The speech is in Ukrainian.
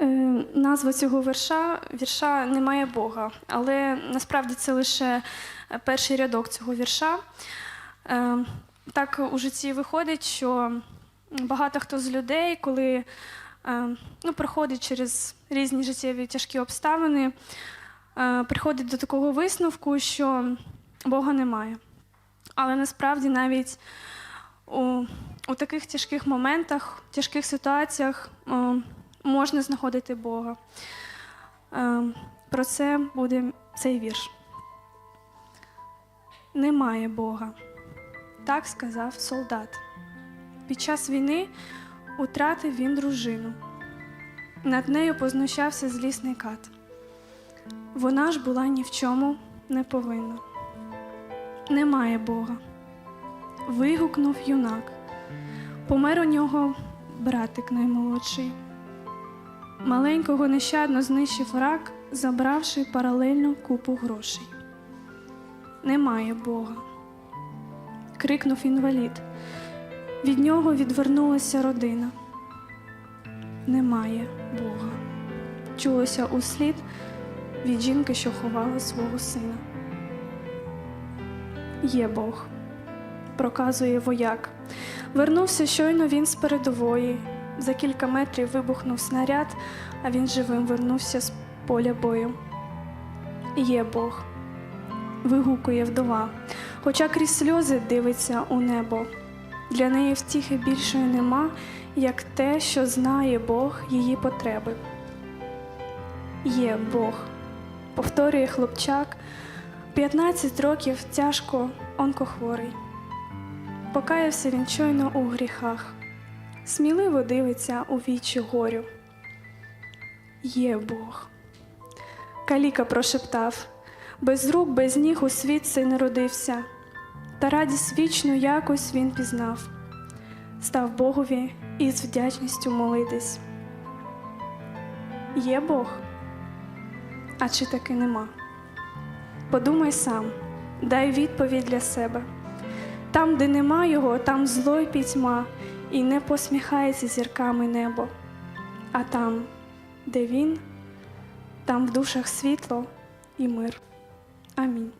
Е, назва цього вірша вірша немає Бога, але насправді це лише е, перший рядок цього вірша. Е, так у житті виходить, що багато хто з людей, коли ну, проходить через різні життєві тяжкі обставини, приходить до такого висновку, що Бога немає. Але насправді навіть у, у таких тяжких моментах, тяжких ситуаціях можна знаходити Бога. Е, Про це буде цей вірш. Немає Бога. Так сказав солдат. Під час війни утратив він дружину. Над нею познущався злісний кат. Вона ж була ні в чому не повинна. Немає Бога. Вигукнув юнак. Помер у нього братик наймолодший. Маленького нещадно знищив рак, забравши паралельно купу грошей. Немає Бога. крикнув інвалід. Від нього відвернулася родина. Немає Бога. Чулося услід від жінки, що ховала свого сина. Є Бог, проказує вояк. Вернувся щойно він з передової. За кілька метрів вибухнув снаряд, а він живим вернувся з поля бою. Є Бог, вигукує вдова, хоча крізь сльози дивиться у небо. Для неї втіхи більшої нема, як те, що знає Бог її потреби. Є Бог, повторює хлопчак, 15 років тяжко онкохворий. Покаявся він щойно у гріхах, сміливо дивиться у вічі горю. Є Бог. Каліка прошептав, без рук, без ніг у світ цей народився, та радість вічну якось він пізнав, став Богові і з вдячністю молитись. Є Бог, а чи таки нема? Подумай сам, дай відповідь для себе. Там, де нема його, там зло й пітьма, і не посміхається зірками небо. А там, де він, там в душах світло і мир. Амінь.